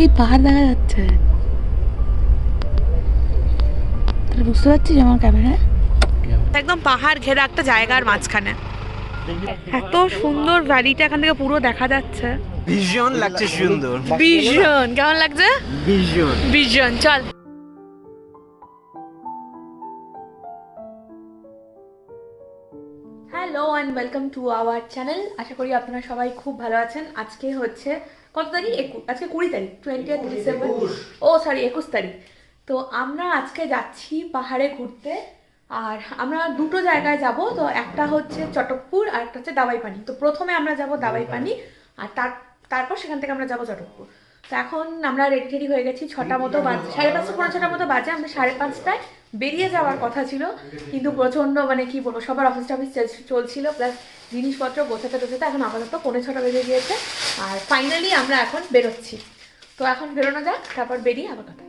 এই পাহাড় দেখা যাচ্ছে। তাহলে বুঝতে পারছিস আমার ক্যামেরায় একদম পাহাড় ঘেরা একটা জায়গার মাঝখানে। এত সুন্দর ভ্যালিটা এখান থেকে পুরো দেখা যাচ্ছে। ভীষণ লাগছে সুন্দর। ভীষণ কেমন লাগছে? ভীষণ ভীষণ চল। Hello and welcome to our channel আশা করি আপনারা সবাই খুব ভালো আছেন। আজকে হচ্ছে কত তারিখ? একুশ। আজকে কুড়ি তারিখ টোয়েন্টি ডিসেম্বর ও সরি একুশ তারিখ। তো আমরা আজকে যাচ্ছি পাহাড়ে ঘুরতে আর আমরা দুটো জায়গায় যাব। তো একটা হচ্ছে চটকপুর আর একটা হচ্ছে দাবাইপানি। তো প্রথমে আমরা যাব দাবাইপানি আর তার তারপর সেখান থেকে আমরা যাব চটকপুর। তো এখন আমরা রেডি টেডি হয়ে গেছি। ছটা মতো বাজে সাড়ে পাঁচটা পনেরো ছটার মতো বাজে। আমরা সাড়ে পাঁচটায় বেরিয়ে যাওয়ার কথা ছিল। কিন্তু প্রচণ্ড মানে কি বলব সবার অফিস টফিস চলছিল। প্লাস জিনিসপত্র গোছাতে টোছাতে এখন আপাতত পৌনে ছটা বেজে গিয়েছে। আর ফাইনালি আমরা এখন বেরোচ্ছি। তো এখন বেরোনো যাক, তারপর বেরিয়ে আবার কথা।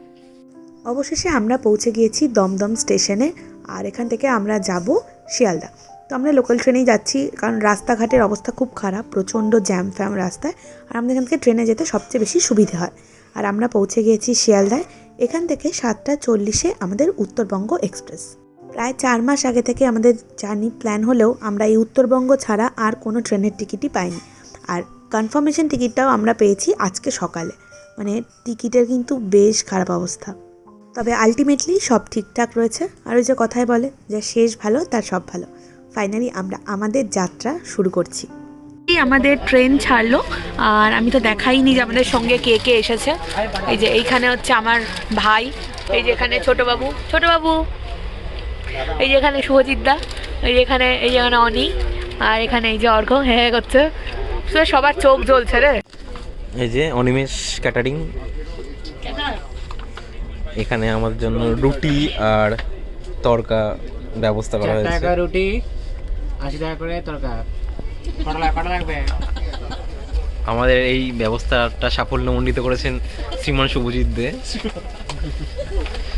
অবশেষে আমরা পৌঁছে গিয়েছি দমদম স্টেশনে, আর এখান থেকে আমরা যাব শিয়ালদা। তো আমরা লোকাল ট্রেনেই যাচ্ছি, কারণ রাস্তাঘাটের অবস্থা খুব খারাপ, প্রচণ্ড জ্যাম ফ্যাম রাস্তায়, আর আমাদের এখান থেকে ট্রেনে যেতে সবচেয়ে বেশি সুবিধে হয়। আর আমরা পৌঁছে গিয়েছি শিয়ালদায়, এখান থেকে সাতটা চল্লিশে আমাদের উত্তরবঙ্গ এক্সপ্রেস প্রায় চার মাস আগে থেকে আমাদের জার্নি প্ল্যান হলেও আমরা এই উত্তরবঙ্গ ছাড়া আর কোনো ট্রেনের টিকিটই পাইনি। আর কনফার্মেশন টিকিটটাও আমরা পেয়েছি আজকে সকালে। মানে টিকিটের কিন্তু বেশ খারাপ অবস্থা। তবে আলটিমেটলি সব ঠিকঠাক রয়েছে। আর ওই যে কথায় বলে যে শেষ ভালো, তার সব ভালো। ফাইনালি আমরা আমাদের যাত্রা শুরু করছি। আমাদের ট্রেন ছাড়লো, আর আমি তো দেখাইনি যে আমাদের সঙ্গে কে কে এসেছে। এই যে এইখানে হচ্ছে আমার ভাই, এই যে এখানে ছোট বাবু ছোট বাবু এই যে এখানে শুভজিৎ দা এই যে এখানে এই যে এখানে অনি আর এখানে এই যে অর্ঘ হ্যাঁ হ্যাঁ করছে। সবার চোখ জ্বলছে রে। এই যে অনিমেষ ক্যাটারিং। এখানে আমাদের জন্য রুটি আর তরকা ব্যবস্থা করা হয়েছে। টাকা রুটি আশি টাকা করে তরকা। কটা লাগ- কটা লাগবে? আমাদের এই ব্যবস্থাটা সাফল্যমণ্ডিত করেছেন শ্রীমান শুভজিৎ দে।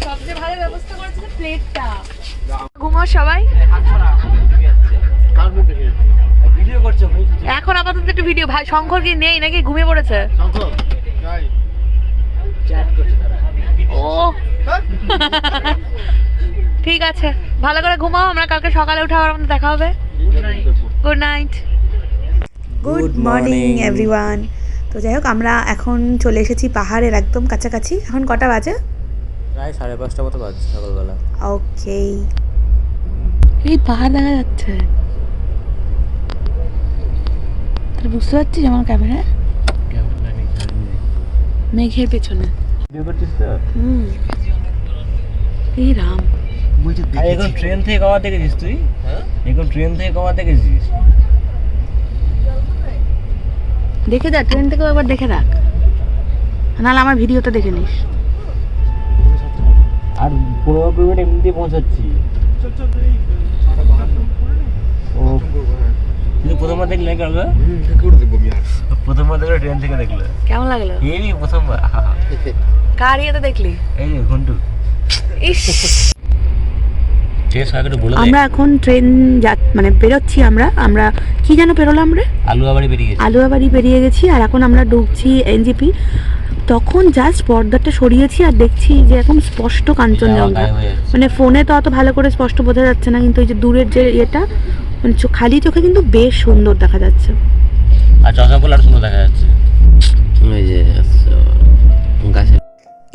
সবচেয়ে ভালো ব্যবস্থা করেছে প্লেটটা ঘুমাও সবাই। এখন আপাতত একটু ভিডিও ভাই শঙ্কর কি নেই নাকি? ঘুমিয়ে পড়েছে? চ্যাট ও। ঠিক আছে ভালো করে ঘুমাও আমরা কালকে সকালে উঠে আবার আমাদের দেখা হবে। Good night good morning everyone তো যাই হোক আমরা এখন চলে এসেছি পাহাড়ের একদম কাছাকাছি। এখন কটা বাজে? প্রায় সাড়ে পাঁচটা মতো বাজছে সকালবেলা। ওকে এই পাহাড় দেখা যাচ্ছে। তাহলে বুঝতে পারছিস আমার ক্যামেরায় মেঘের পেছনে। ভিডিও করছিস তো? হুম। এই রাম। আর এখন ট্রেন থেকে কবার দেখেছিস তুই? এখন ট্রেন থেকে কবার দেখেছিস? দেখে যা ট্রেন থেকেও একবার দেখে রাখ। নাহলে আমার ভিডিওটা দেখে নিস। আর পনেরো মিনিট এমনিতেই পৌঁছাচ্ছি। ও কিন্তু প্রথমবার দেখলে কারও প্রথমবার দেখলে ট্রেন থেকে দেখলে। কেমন লাগল? এই প্রথমবার কার ইয়েতে দেখলি? এই যে ঘন্টু। আমরা এখন ট্রেন যা মানে বেরোচ্ছি আমরা। আমরা কি যেন বেরোলাম রে? আলু আবারই বেরিয়ে গেছে। আলুয়াবাড়ি বেরিয়ে গেছি আর এখন আমরা ঢুকছি এনজিপি। তখন জাস্ট পর্দাটা সরিয়েছি আর দেখছি যে এখন স্পষ্ট কাঞ্চনজঙ্ঘা। মানে ফোনে তো অত ভালো করে স্পষ্ট বোঝা যাচ্ছে না কিন্তু ওই যে দূরের যে ইয়েটা মানে খালি চোখে কিন্তু বেশ সুন্দর দেখা যাচ্ছে। আর পরলে আরও সুন্দর দেখা যাচ্ছে। ওই যে গাছে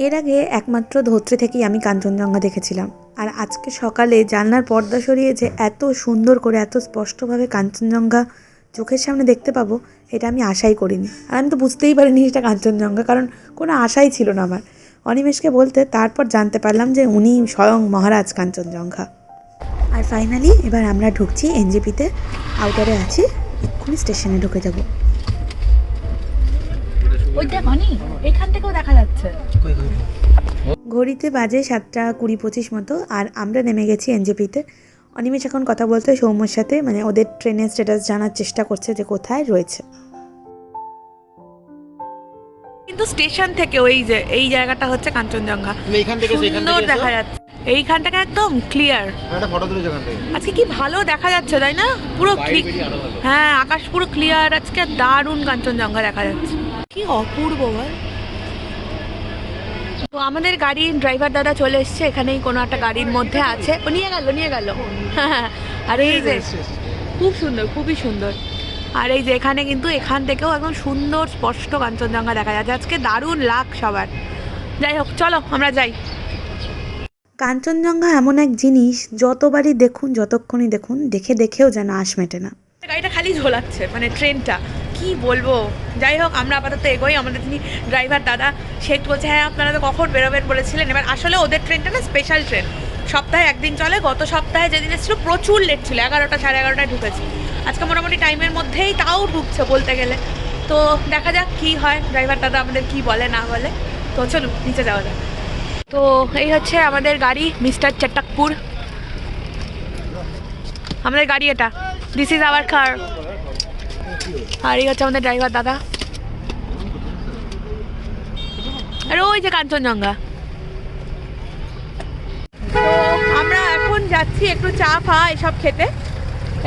এর আগে একমাত্র ধোত্রে থেকেই আমি কাঞ্চনজঙ্ঘা দেখেছিলাম। আর আজকে সকালে জানলার পর্দা সরিয়ে যে এত সুন্দর করে এত স্পষ্টভাবে কাঞ্চনজঙ্ঘা চোখের সামনে দেখতে পাবো এটা আমি আশাই করিনি। আর আমি তো বুঝতেই পারিনি এটা কাঞ্চনজঙ্ঘা কারণ কোনো আশাই ছিল না আমার। অনিমেষকে বলতে তারপর জানতে পারলাম যে উনি স্বয়ং মহারাজ কাঞ্চনজঙ্ঘা। আর ফাইনালি এবার আমরা ঢুকছি এনজিপিতে। আউটারে আছি এক্ষুনি স্টেশনে ঢুকে যাব। এখান থেকেও দেখা যাচ্ছে। ঘড়িতে বাজে সাতটা কুড়ি পঁচিশ মতো আর আমরা নেমে গেছি এনজেপিতে। অনিমেষ এখন কথা বলতে সৌম্যর সাথে মানে ওদের ট্রেনের স্ট্যাটাস জানার চেষ্টা করছে যে কোথায় রয়েছে। কিন্তু স্টেশন থেকে ওই যে এই জায়গাটা হচ্ছে কাঞ্চনজঙ্ঘা। এইখান থেকে সুন্দর দেখা যাচ্ছে। এইখানটাকে একদম ক্লিয়ার একটা ফটো তুলেছে ওখান থেকে। আজকে কি ভালো দেখা যাচ্ছে তাই না? পুরো হ্যাঁ আকাশ পুরো ক্লিয়ার আজকে দারুণ কাঞ্চনজঙ্ঘা দেখা যাচ্ছে। কি অপূর্ব বল তো আমাদের গাড়ির ড্রাইভার দাদা চলে এসছে এখানেই কোনো একটা গাড়ির মধ্যে আছে। ও নিয়ে গেল নিয়ে গেল। আর এই যে খুব সুন্দর খুবই সুন্দর। আর এই যে এখানে কিন্তু এখান থেকেও একদম সুন্দর স্পষ্ট কাঞ্চনজঙ্ঘা দেখা যাচ্ছে। আজকে দারুণ লাখ সবার। যাই হোক চলো আমরা যাই। কাঞ্চনজঙ্ঘা এমন এক জিনিস যতবারই দেখুন যতক্ষণই দেখুন দেখে দেখেও যেন আশ মেটে না। গাড়িটা খালি ঝোলাচ্ছে মানে ট্রেনটা কি বলব? যাই হোক, আমরা আপাতত এগোই। আমাদের তিনি ড্রাইভার দাদা, সে একটু বলছে হ্যাঁ আপনারা তো কখন বেরোবেন বলেছিলেন? এবার আসলে ওদের ট্রেনটা না স্পেশাল ট্রেন সপ্তাহে একদিন চলে, গত সপ্তাহে যেদিন এসেছিল প্রচুর লেট ছিল, এগারোটা সাড়ে এগারোটায় ঢুকেছি। আজকে মোটামুটি টাইমের মধ্যেই তাও ঢুকছে বলতে গেলে। তো দেখা যাক কি হয় ড্রাইভার দাদা আমাদের কি বলে, না বলে। তো চলুন, নিচে যাওয়া যাক। তো এই হচ্ছে আমাদের গাড়ি, মিস্টার চট্টকপুর আমাদের গাড়ি এটা। দিস ইজ আওয়ার কার আর এই হচ্ছে আমাদের ড্রাইভার দাদা। আর ওই যে কাঞ্চনজঙ্ঘা। আমরা এখন যাচ্ছি একটু চা ফা এসব খেতে।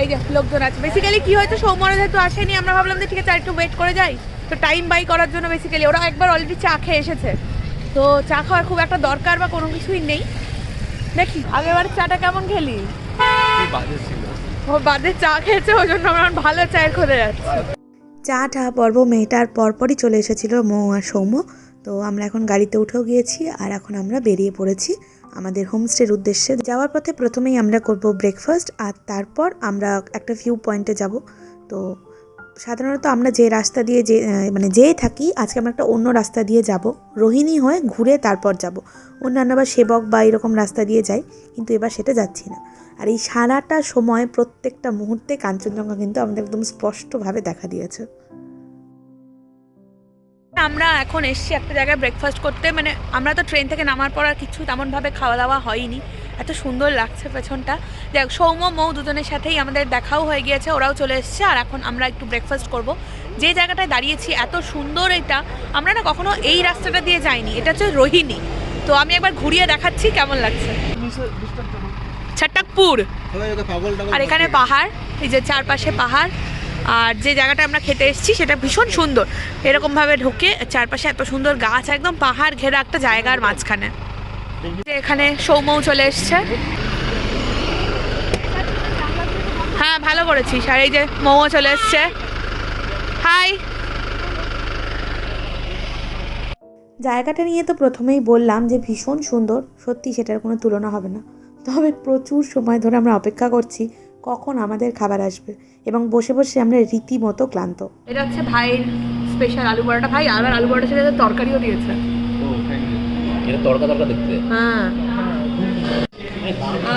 এই যে লোকজন আছে। বেসিক্যালি কি হয়েছে, সৌম্যরা যেহেতু আসেনি, আমরা ভাবলাম যে ঠিক আছে একটু ওয়েট করে যাই। তো টাইম বাই করার জন্য বেসিক্যালি ওরা একবার অলরেডি চা খেয়ে এসেছে। তো চা খাওয়ার খুব একটা দরকার বা কোনো কিছুই নেই। দেখি আগেবার চাটা কেমন খেলি? ও বাদে চা খেয়েছে, ওই জন্য আমার ভালো চায়ের খোঁজে যাচ্ছে। চা টা পর্ব মেয়েটার পরপরই চলে এসেছিল মৌ আর সৌম্য। তো আমরা এখন গাড়িতে উঠেও গিয়েছি আর এখন আমরা বেরিয়ে পড়েছি আমাদের হোমস্টের উদ্দেশ্যে। যাওয়ার পথে প্রথমেই আমরা করব ব্রেকফাস্ট আর তারপর আমরা একটা ভিউ পয়েন্টে যাব। তো সাধারণত আমরা যে রাস্তা দিয়ে যে মানে যেয়ে থাকি, আজকে আমরা একটা অন্য রাস্তা দিয়ে যাব। রোহিণী হয়ে ঘুরে তারপর যাব। অন্যান্য বা সেবক বা এরকম রাস্তা দিয়ে যাই, কিন্তু এবার সেটা যাচ্ছি না। আর এই সারাটা সময় প্রত্যেকটা মুহূর্তে কাঞ্চনজঙ্ঘা কিন্তু আমাদের একদম স্পষ্টভাবে দেখা দিয়েছে। আমরা এখন এসছি একটা জায়গায় ব্রেকফাস্ট করতে মানে আমরা তো ট্রেন থেকে নামার পর আর কিছু তেমনভাবে খাওয়া দাওয়া হয়নি। এত সুন্দর লাগছে পেছনটা। দেখ সৌম্য মৌ দুজনের সাথেই আমাদের দেখাও হয়ে গিয়েছে ওরাও চলে এসছে আর এখন আমরা একটু ব্রেকফাস্ট করব। যে জায়গাটায় দাঁড়িয়েছি এত সুন্দর এটা আমরা না কখনো এই রাস্তাটা দিয়ে যাইনি এটা হচ্ছে রোহিণী। তো আমি একবার ঘুরিয়ে দেখাচ্ছি কেমন লাগছে? ছট্টাকপুর। আর এখানে পাহাড় এই যে চারপাশে পাহাড় আর যে জায়গাটা আমরা খেতে এসেছি সেটা ভীষণ সুন্দর। এরকমভাবে ঢুকে চারপাশে এত সুন্দর গাছ একদম পাহাড় ঘেরা একটা জায়গার মাঝখানে। যে এখানে সৌমৌ চলে এসছে। হ্যাঁ ভালো করেছিস। আর এই যে মৌও চলে এসছে। হাই। জায়গাটা নিয়ে তো প্রথমেই বললাম যে ভীষণ সুন্দর। সত্যি সেটার কোনো তুলনা হবে না। তবে প্রচুর সময় ধরে আমরা অপেক্ষা করছি কখন আমাদের খাবার আসবে এবং বসে বসে আমরা রীতিমতো ক্লান্ত। এটা হচ্ছে ভাইয়ের স্পেশাল আলু বড়াটা ভাই আবার আলু বড়াটা সাথে তরকারিও দিয়েছে। এটা তরকা তরকা দেখতে। হ্যাঁ।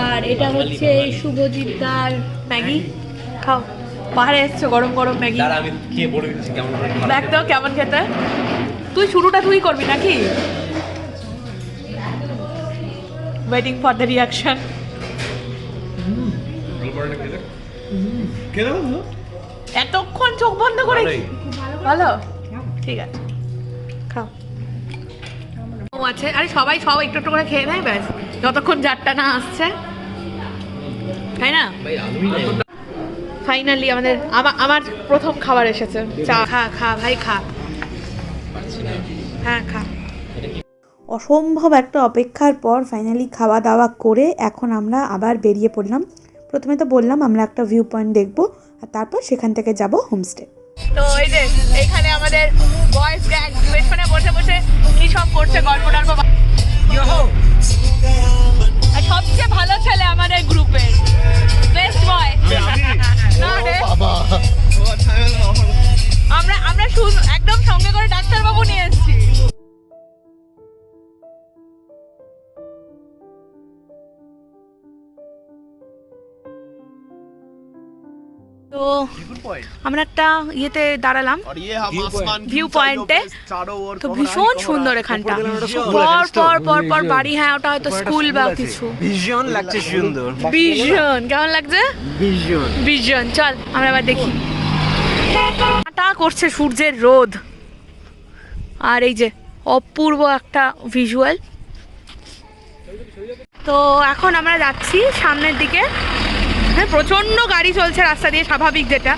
আর এটা হচ্ছে এই শুভজিৎ দার ম্যাগি। খাও। পাহাড়ে এসছো গরম গরম ম্যাগি। আমি খেয়ে বলে দিচ্ছি কেমন দেখ তো কেমন খেতে? তুই শুরুটা তুই করবি নাকি? ওয়েটিং ফর দ্য রিয়াকশন এতক্ষণ চোখ বন্ধ করে ভালো? ঠিক আছে। খাও। আছে। আরে সবাই সব একটু একটু করে খেয়ে নেয় ব্যাস। যতক্ষণ জারটা না আসছে। তাই না? ফাইনালি আমাদের আমা- আমার প্রথম খাবার এসেছে। চা। খা খা ভাই খা। হ্যাঁ খা। অসম্ভব একটা অপেক্ষার পর ফাইনালি খাওয়া দাওয়া করে এখন আমরা আবার বেরিয়ে পড়লাম। প্রথমে তো বললাম আমরা একটা ভিউ পয়েন্ট দেখব আর তারপর সেখান থেকে যাব হোমস্টে তো এই যে এখানে আমাদের বয়েজ গ্যাং পেছনে বসে বসে কি সব করছে গল্প টল্প সবচেয়ে ভালো ছেলে আমাদের গ্রুপের বেস্ট বয় না রে আমরা আমরা শুধু একদম সঙ্গে করে ডাক্তারবাবু নিয়ে তো আমরা একটা ইয়েতে দাঁড়ালাম। ভিউ পয়েন্টে তো ভীষণ সুন্দর এখানটা। পর পর পর পর বাড়ি হ্যাঁ ওটা হয়তো স্কুল বা কিছু। ভীষণ লাগছে সুন্দর। ভীষণ কেমন লাগছে? ভীষণ ভীষণ চল আমরা আবার দেখি। টা করছে সূর্যের রোদ। আর এই যে অপূর্ব একটা ভিজুয়াল তো এখন আমরা যাচ্ছি সামনের দিকে। হ্যাঁ প্রচণ্ড গাড়ি চলছে রাস্তা দিয়ে, স্বাভাবিক যেটা।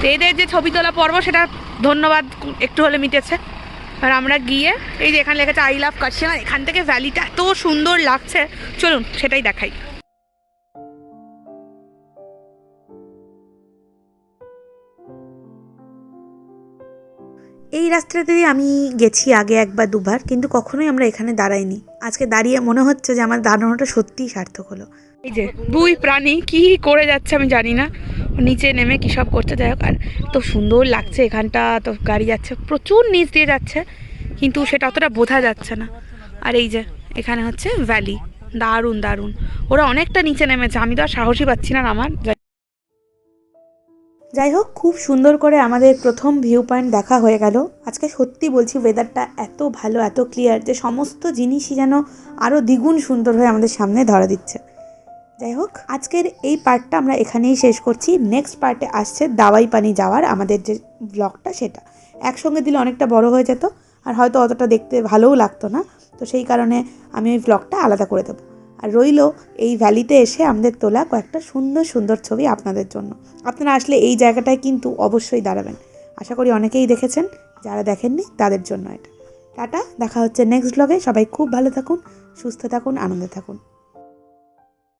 তো এদের যে ছবি তোলা পর্ব, সেটা ধন্যবাদ একটু হলে মিটেছে। আর আমরা গিয়ে, এই যে এখানে লেখা আই লাভ কাশিয়াং এখান থেকে ভ্যালিটা এত সুন্দর লাগছে। চলুন, সেটাই দেখাই। এই রাস্তাটা দিয়ে আমি গেছি আগে একবার দুবার, কিন্তু কখনোই আমরা এখানে দাঁড়াইনি। আজকে দাঁড়িয়ে মনে হচ্ছে যে আমার দাঁড়ানোটা সত্যিই সার্থক হলো। এই যে, দুই প্রাণী কি করে যাচ্ছে আমি জানি না। নিচে নেমে কী সব করতে যাই হোক, আর তো সুন্দর লাগছে এখানটা, তো গাড়ি যাচ্ছে, প্রচুর নিচ দিয়ে যাচ্ছে, কিন্তু সেটা অতটা বোঝা যাচ্ছে না। আর এই যে, এখানে হচ্ছে ভ্যালি দারুণ দারুণ। ওরা অনেকটা নিচে নেমেছে, আমি তো আর সাহসই পাচ্ছি না আমার। যাই হোক, খুব সুন্দর করে আমাদের প্রথম ভিউ পয়েন্ট দেখা হয়ে গেল। আজকে সত্যি বলছি ওয়েদারটা এত ভালো, এত ক্লিয়ার যে সমস্ত জিনিসই যেন আরও দ্বিগুণ সুন্দর হয়ে আমাদের সামনে ধরা দিচ্ছে। যাই হোক, আজকের এই পার্টটা আমরা এখানেই শেষ করছি। নেক্সট পার্টে আসছে দাওয়াই পানি যাওয়ার, আমাদের যে ব্লগটা সেটা। একসঙ্গে দিলে অনেকটা বড় হয়ে যেত, আর হয়তো অতটা দেখতে ভালোও লাগতো না। তো সেই কারণে আমি ওই ব্লগটা আলাদা করে দেবো। আর রইল এই ভ্যালিতে এসে আমাদের তোলা কয়েকটা সুন্দর সুন্দর ছবি আপনাদের জন্য। আপনারা আসলে এই জায়গাটায় কিন্তু অবশ্যই দাঁড়াবেন। আশা করি অনেকেই দেখেছেন, যারা দেখেননি তাদের জন্য এটা। টাটা, দেখা হচ্ছে নেক্সট ব্লগে সবাই খুব ভালো থাকুন, সুস্থ থাকুন, আনন্দে থাকুন।